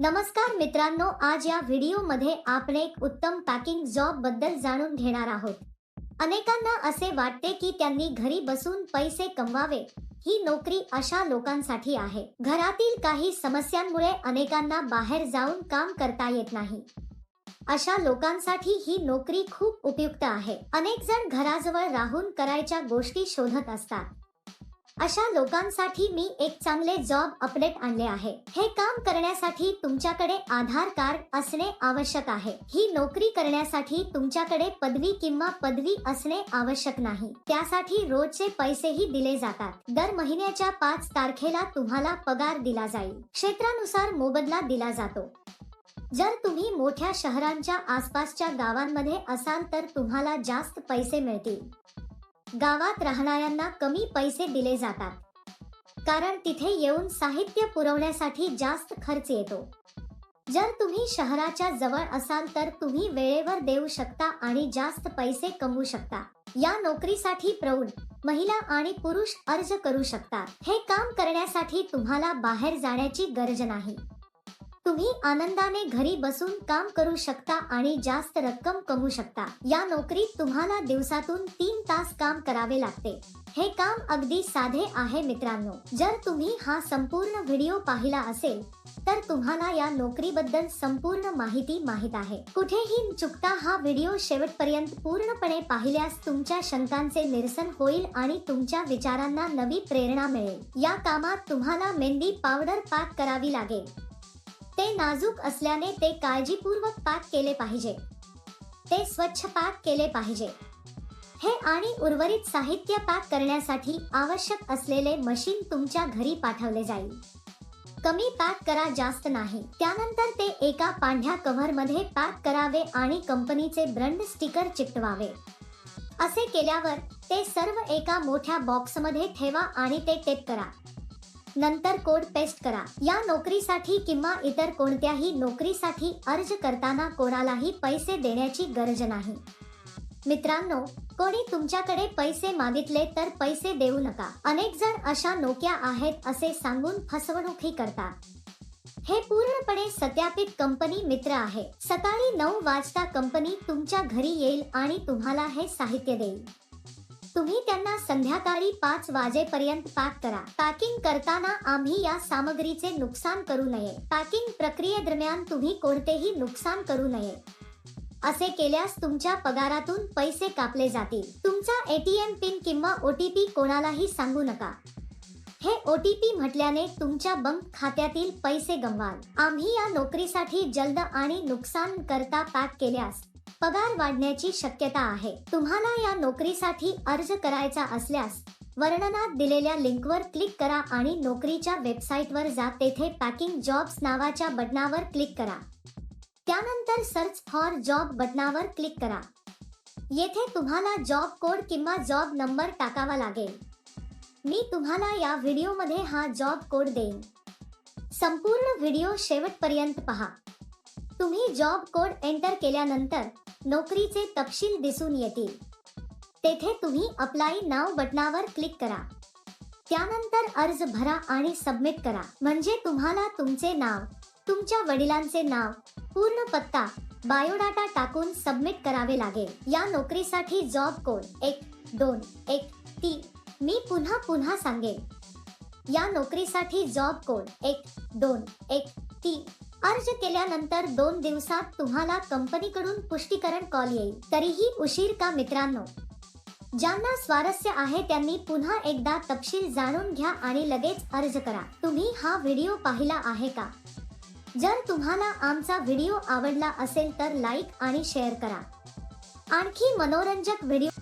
नमस्कार मित्रांनो आज या व्हिडिओमध्ये आपण एक उत्तम पॅकिंग जॉबबद्दल जाणून घेणार आहोत. अनेकांना असे वाटते की त्यांनी घरी बसून पैसे कमवावे ही नोकरी अशा लोकांसाठी आहे. घरातील काही समस्यांमुळे अनेकांना बाहेर जाऊन काम करता येत नाही. अशा लोकांसाठी ही नोकरी खूप उपयुक्त आहे. अनेक जण घराजवळ राहून करायच्या गोष्टी शोधत असतात. अशा लोकांसाठी मी एक चांगले जॉब अपडेट आणले आहे. हे काम करण्यासाठी तुमच्याकडे आधार कार्ड असणे आवश्यक आहे. ही नोकरी करण्यासाठी तुमच्याकडे पदवी किंवा पदवी असणे आवश्यक नाही. त्यासाठी रोजचे पैसेही दिले जातात. दर महिन्याच्या पाच तारखेला तुम्हाला पगार दिला जाईल. क्षेत्रानुसार मोबदला दिला जातो. जर तुम्ही मोठ्या शहरांच्या आसपासच्या गावांमध्ये असाल तर तुम्हाला जास्त पैसे मिळतील. गावात राहणाऱ्यांना कमी पैसे दिले जातात. कारण तिथे येऊन साहित्य पुरवण्यासाठी जास्त खर्च येतो. जर तुम्ही शहराच्या जवळ असाल तर तुम्ही वेळेवर देऊ शकता आणि जास्त पैसे कमवू शकता. या नोकरीसाठी प्रौढ महिला आणि पुरुष अर्ज करू शकतात. हे काम करण्यासाठी तुम्हाला बाहेर जाण्याची गरज नाही. तुम्ही आनंदाने घरी बसून काम करू शकता आणि जास्त रक्कम कमवू शकता. या नोकरीत तुम्हाला दिवसातून तीन तास काम करावे लागते. हे काम अगदी साधे आहे मित्रांनो. जर तुम्ही हा संपूर्ण व्हिडिओ पाहिला असेल तर तुम्हाला या नोकरीबद्दल संपूर्ण माहिती माहीत आहे. कुठेही चुकता हा व्हिडिओ शेवटपर्यंत पूर्णपणे पाहिल्यास तुमच्या शंकांचे निरसन होईल आणि तुमच्या विचारांना नवी प्रेरणा मिळेल. या कामात तुम्हाला मेहंदी पावडर पॅक करावी लागेल. ते नाजूक असल्याने ते काळजीपूर्वक पाक केले पाहिजे. ते स्वच्छ पाक केले पाहिजे. हे आणि उर्वरित साहित्य पॅक करण्यासाठी आवश्यक असलेले मशीन तुमच्या घरी पाठवले जाईल. कमी पॅक करा जास्त नाही. त्यानंतर ते एका पांढऱ्या कव्हरमध्ये पॅक करावे आणि कंपनीचे ब्रँड स्टिकर चिकटवावे. असे केल्यावर ते सर्व एका मोठ्या बॉक्समध्ये ठेवा आणि ते टेप करा. नंतर कोड पेस्ट करा. या नोकरीसाठी किंवा इतर कोणत्याही नोकरीसाठी अर्ज करताना कोणालाही पैसे देण्याची गरज नाही. मित्रांनो कोणी तुमच्याकडे पैसे मागितले तर पैसे देऊ नका. अनेक जण अशा नोक्या आहेत असे सांगून फसवणूकही करतात. हे पूर्णपणे सत्यापित कंपनी मित्र आहे. सकाळी नऊ वाजता कंपनी तुमच्या घरी येईल आणि तुम्हाला हे साहित्य देईल. तुम्ही त्यांना संध्याकाळी पाच वाजेपर्यंत पॅक करा. पॅकिंग करताना आम्ही या सामग्रीचे नुकसान करू नये. पॅकिंग प्रक्रियेदरम्यान तुम्ही कोणतेही नुकसान करू नये. असे केल्यास तुमच्या पगारातून पैसे कापले जातील. तुमचा एटीएम पिन किंवा ओटीपी कोणालाही सांगू नका. हे ओटीपी म्हटल्याने तुमच्या बँक खात्यातील पैसे गमवाल आम्ही या नोकरीसाठी जलद आणि नुकसान करता पॅक केल्यास पगार वाढण्याची शक्यता आहे. तुम्हाला या नोकरीसाठी अर्ज करायचा असल्यास वर्णनात दिलेल्या लिंकवर क्लिक करा आणि नोकरीच्या वेबसाईटवर जा. तेथे पॅकिंग जॉब्स नावाच्या बटनावर क्लिक करा. त्यानंतर सर्च फॉर जॉब बटनावर क्लिक करा. येथे तुम्हाला जॉब कोड किंवा जॉब नंबर टाकावा लागेल. मी तुम्हाला या व्हिडिओमध्ये हा जॉब कोड देईन. संपूर्ण व्हिडिओ शेवटपर्यंत पहा. तुम्ही जॉब कोड एंटर केल्यानंतर नोकरीचे तपशील दिसून येतील. तेथे तुम्ही अप्लाय नाव बटनावर क्लिक करा. त्यानंतर अर्ज भरा आणि सबमिट करा. म्हणजे तुम्हाला तुमचे नाव तुमच्या वडिलांचे नाव पूर्ण पत्ता बायोडाटा टाकून सबमिट करावे लागेल. या नोकरीसाठी जॉब कोड एक दोन एक तीन मी पुन्हा पुन्हा सांगेन. या नोकरीसाठी जॉब कोड एक दोन एक तीन अर्ज केल्यानंतर दोन दिवसात तुम्हाला कंपनीकडून पुष्टीकरण कॉल येईल. तरीही उशीर का मित्रांनो? ज्यांना स्वारस्य आहे त्यांनी पुन्हा एकदा तपशील जाणून घ्या आणि लगेच अर्ज करा. तुम्ही हा व्हिडिओ पाहिला आहे का? जर तुम्हाला आमचा व्हिडिओ आवडला असेल तर लाईक आणि शेअर करा. आणखी मनोरंजक व्हिडिओ